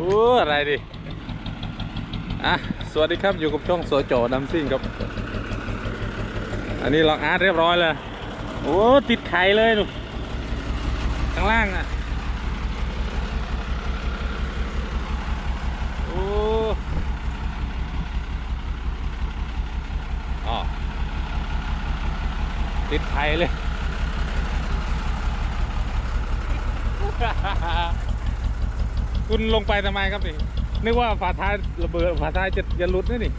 โอ้อะไรดิ อะ สวัสดีครับอยู่กับช่องโสจดัมซิ่งครับ อันนี้ลองอาร์ตเรียบร้อยเลยโอ้ติดไข่เลยหนูข้างล่างอะ โอ้อ๋อติดไข่เลย คุณลงไปทำไมครับนี่นึกว่าฝาท้ายระเบิดฝาท้ายจะจะหลุดนะนี่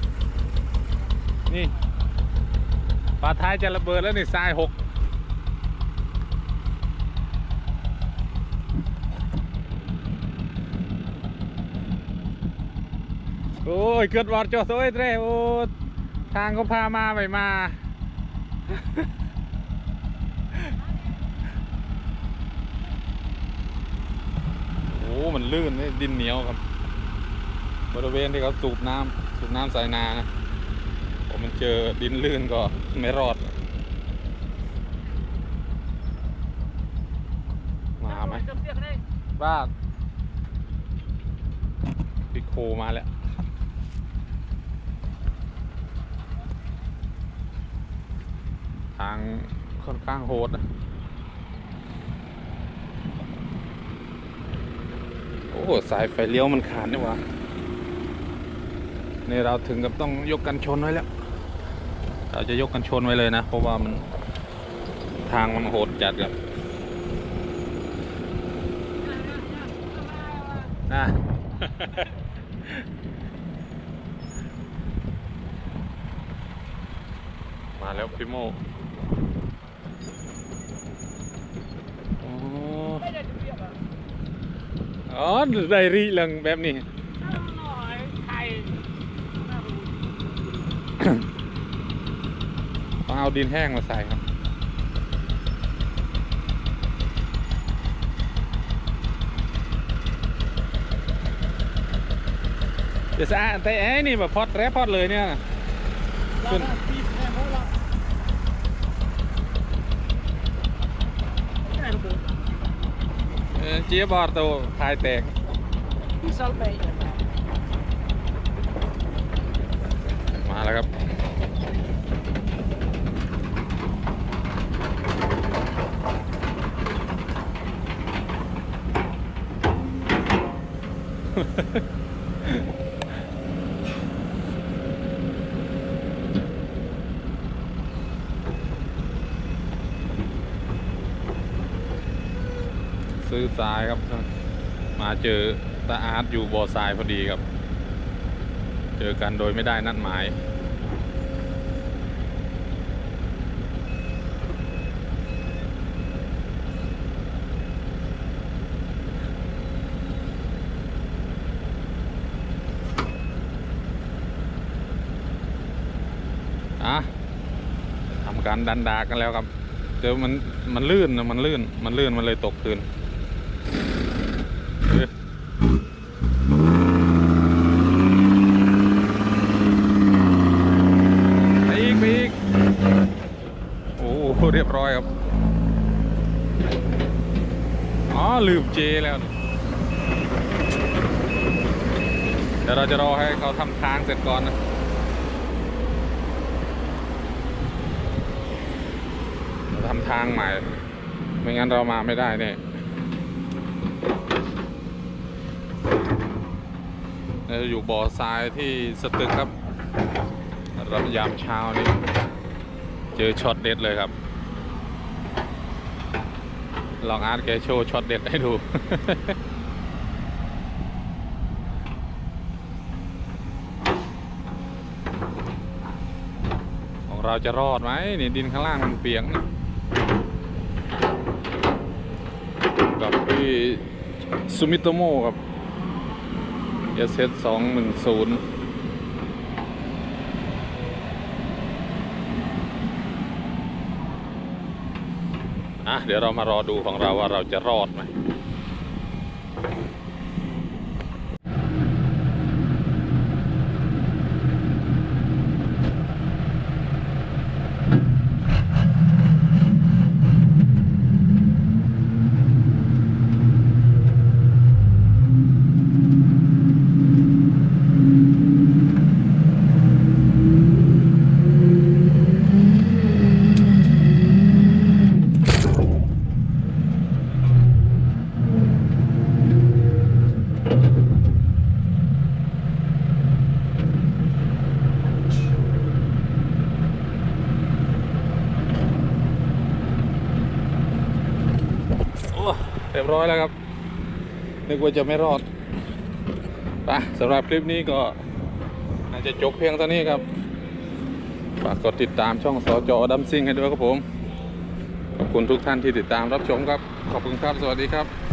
นี่ฝาท้ายจะระเบิดแล้วนี่ทรายหกโอ้ยเกิดวอดจอสวยเต้โอ้ทางเขาพามาไปมา โอ้ มันลื่นนี่ดินเหนียวครับ บริเวณที่เขาสูบน้ำสูบน้ำใส่นานะผมมันเจอดินลื่นก็ไม่รอด มาไหมบ้าพิโคมาแล้วทางค่อนข้างโหดนะ อ้สายไฟเลี้ยวมันขาดนี่ว่านี่เราถึงกับต้องยกกันชนไว้แล้ว เราจะยกกันชนไว้เลยนะ เพราะว่ามันทางมันโหดจัดครับนะมาแล้วพิโมโอ้ อ๋อได้รีเรื่องแบบนี้ต้องเอาดินแห้งมาใส่ครับเดี๋ยวสะอาดแต่ไอ้นี่แบบพอดแรปพอดเลยเนี่ยขึ้นเออ เจี๊ยบบอร์ตัวทายแตกมาแล้วครับ ซื้อทรายครับ มาเจอตาอาร์ตอยู่บ่อทรายพอดีครับ เจอกันโดยไม่ได้นัดหมาย อะทำการดันดากันแล้วครับเจอมันมันลื่นนะมันลื่น มันลื่นมันเลยตกคืนเอ้ย ไปอีกไปอีก โอ้โหเรียบร้อยครับ อ๋อ ลืมเจแล้ว เดี๋ยวเราจะรอให้เขาทำทางเสร็จก่อนนะทำทางใหม่ ไม่งั้นเรามาไม่ได้เนี่ยเรา อยู่บ่อทรายที่สตึกครับรับยามเช้านี้เจอช็อตเด็ดเลยครับ ลองอาร์ตแกโชว์ช็อตเด็ดให้ดูของเราจะรอดไหมนี่ดินข้างล่างมันเปียกนะกับพี่ซูมิโตโมกับ เอสเอสสองหนึ่งศูนย์อะเดี๋ยวเรามารอดูของเราว่าเราจะรอดไหม รียบร้อยแล้วครับ นึกว่าจะไม่รอดไปสำหรับคลิปนี้ก็น่าจะจบเพียงเท่านี้ครับฝากกดติดตามช่องสจดัมซิงให้ด้วยครับผม ขอบคุณทุกท่านที่ติดตามรับชมครับ ขอบคุณครับ สวัสดีครับ